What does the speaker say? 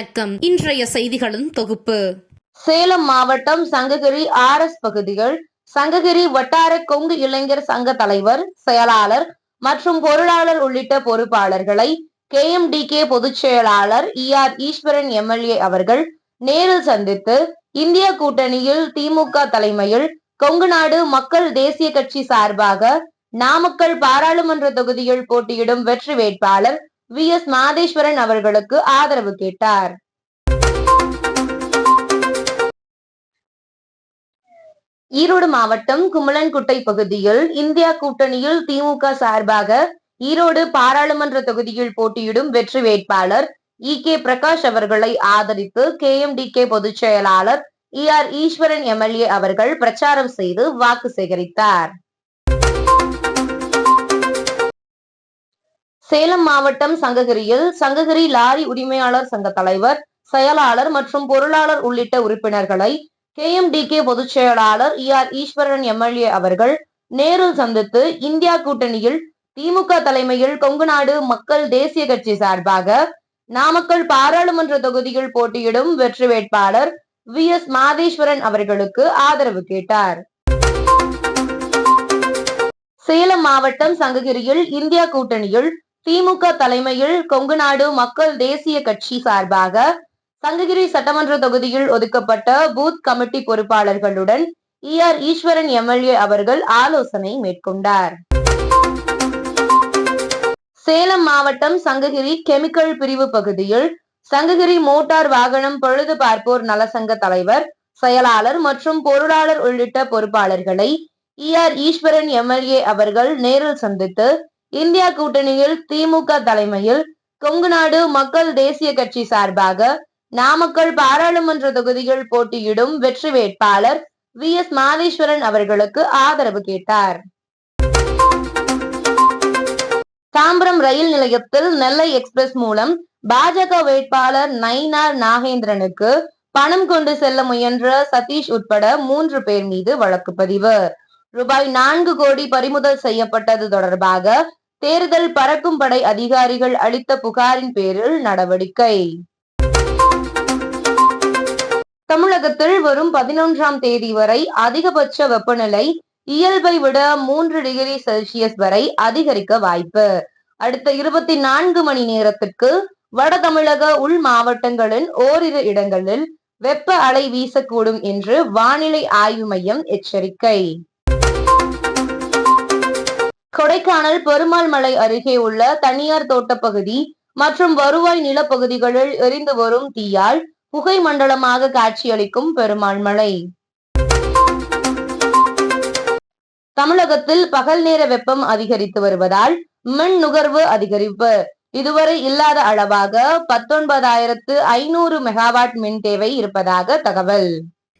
வணக்கம். இன்றைய செய்திகளின் தொகுப்பு. சேலம் மாவட்டம் சங்ககிரி ஆர் எஸ் பகுதிகள் சங்ககிரி வட்டார கொங்கு இளைஞர் சங்க தலைவர் செயலாளர் மற்றும் பொருளாளர் உள்ளிட்ட பொறுப்பாளர்களை கே எம் டி கே பொதுச் செயலாளர் இ ஆர் ஈஸ்வரன் எம்எல்ஏ அவர்கள் நேரில் சந்தித்து இந்திய கூட்டணியில் திமுக தலைமையில் கொங்கு நாடு மக்கள் தேசிய கட்சி சார்பாக நாமக்கல் பாராளுமன்ற தொகுதியில் போட்டியிடும் வெற்றி வேட்பாளர் வி. எஸ். மாதேஸ்வரன் அவர்களுக்கு ஆதரவு கேட்டார். ஈரோடு மாவட்டம் குமலன்குட்டை பகுதியில் இந்தியா கூட்டணியில் திமுக சார்பாக ஈரோடு பாராளுமன்ற தொகுதியில் போட்டியிடும் வெற்றி வேட்பாளர் இ. கே. பிரகாஷ் அவர்களை ஆதரித்து கே. எம். டி. கே. பொதுச் செயலாளர் இ. ஆர். ஈஸ்வரன் எம்எல்ஏ அவர்கள் பிரச்சாரம் செய்து வாக்கு சேகரித்தார். சேலம் மாவட்டம் சங்ககிரியில் சங்ககிரி லாரி உரிமையாளர் சங்க தலைவர் செயலாளர் மற்றும் பொருளாளர் உள்ளிட்ட உறுப்பினர்களை கே எம் டி கே பொதுச் செயலாளர் இ ஆர் ஈஸ்வரன் எம்எல்ஏ அவர்கள் நேரில் சந்தித்து இந்தியா கூட்டணியில் திமுக தலைமையில் கொங்குநாடு மக்கள் தேசிய கட்சி சார்பாக நாமக்கல் பாராளுமன்ற தொகுதியில் போட்டியிடும் வெற்றி வேட்பாளர் வி எஸ் மாதேஸ்வரன் அவர்களுக்கு ஆதரவு கேட்டார். சேலம் மாவட்டம் சங்ககிரியில் இந்தியா கூட்டணியில் திமுக தலைமையில் கொங்குநாடு மக்கள் தேசிய கட்சி சார்பாக சங்ககிரி சட்டமன்ற தொகுதியில் ஒதுக்கப்பட்ட பூத் கமிட்டி பொறுப்பாளர்களுடன் இ ஆர் ஈஸ்வரன் எம்எல்ஏ அவர்கள் ஆலோசனை மேற்கொண்டார். சேலம் மாவட்டம் சங்ககிரி கெமிக்கல் பிரிவு பகுதியில் சங்ககிரி மோட்டார் வாகனம் பழுது பார்ப்போர் நலசங்க தலைவர் செயலாளர் மற்றும் பொருளாளர் உள்ளிட்ட பொறுப்பாளர்களை இ ஆர் ஈஸ்வரன் எம்எல்ஏ அவர்கள் நேரில் சந்தித்து இந்தியா கூட்டணியில் திமுக தலைமையில் கொங்குநாடு மக்கள் தேசிய கட்சி சார்பாக நாமக்கல் பாராளுமன்ற தொகுதியில் போட்டியிடும் வெற்றி வேட்பாளர் வி எஸ் மாதேஸ்வரன் அவர்களுக்கு ஆதரவு கேட்டார். தாம்பரம் ரயில் நிலையத்தில் நெல்லை எக்ஸ்பிரஸ் மூலம் பாஜக வேட்பாளர் நயினார் நாகேந்திரனுக்கு பணம் கொண்டு செல்ல முயன்ற சதீஷ் உட்பட மூன்று பேர் மீது வழக்கு பதிவு ரூபாய் நான்கு கோடி பறிமுதல் செய்யப்பட்டது தொடர்பாக தேர்தல் பறக்கும் படை அதிகாரிகள் அளித்த புகாரின் பேரில் நடவடிக்கை. தமிழகத்தில் வரும் பதினொன்றாம் தேதி வரை அதிகபட்ச வெப்பநிலை இயல்பை விட மூன்று டிகிரி செல்சியஸ் வரை அதிகரிக்க வாய்ப்பு. அடுத்த இருபத்தி நான்கு மணி நேரத்திற்கு வட தமிழக உள் மாவட்டங்களின் ஓரிரு இடங்களில் வெப்ப அலை வீசக்கூடும் என்று வானிலை ஆய்வு மையம் எச்சரிக்கை. கொடைக்கானல் பெருமாள் மலை அருகே உள்ள தனியார் தோட்டப்பகுதி மற்றும் வருவாய் நிலப்பகுதிகளில் எரிந்து வரும் தீயால் புகை மண்டலமாக காட்சியளிக்கும் பெருமாள் மலை. தமிழகத்தில் பகல் நேர வெப்பம் அதிகரித்து வருவதால் மின் நுகர்வு அதிகரிப்பு. இதுவரை இல்லாத அளவாக பத்தொன்பதாயிரத்து ஐநூறு மெகாவாட் மின் தேவை இருப்பதாக தகவல்.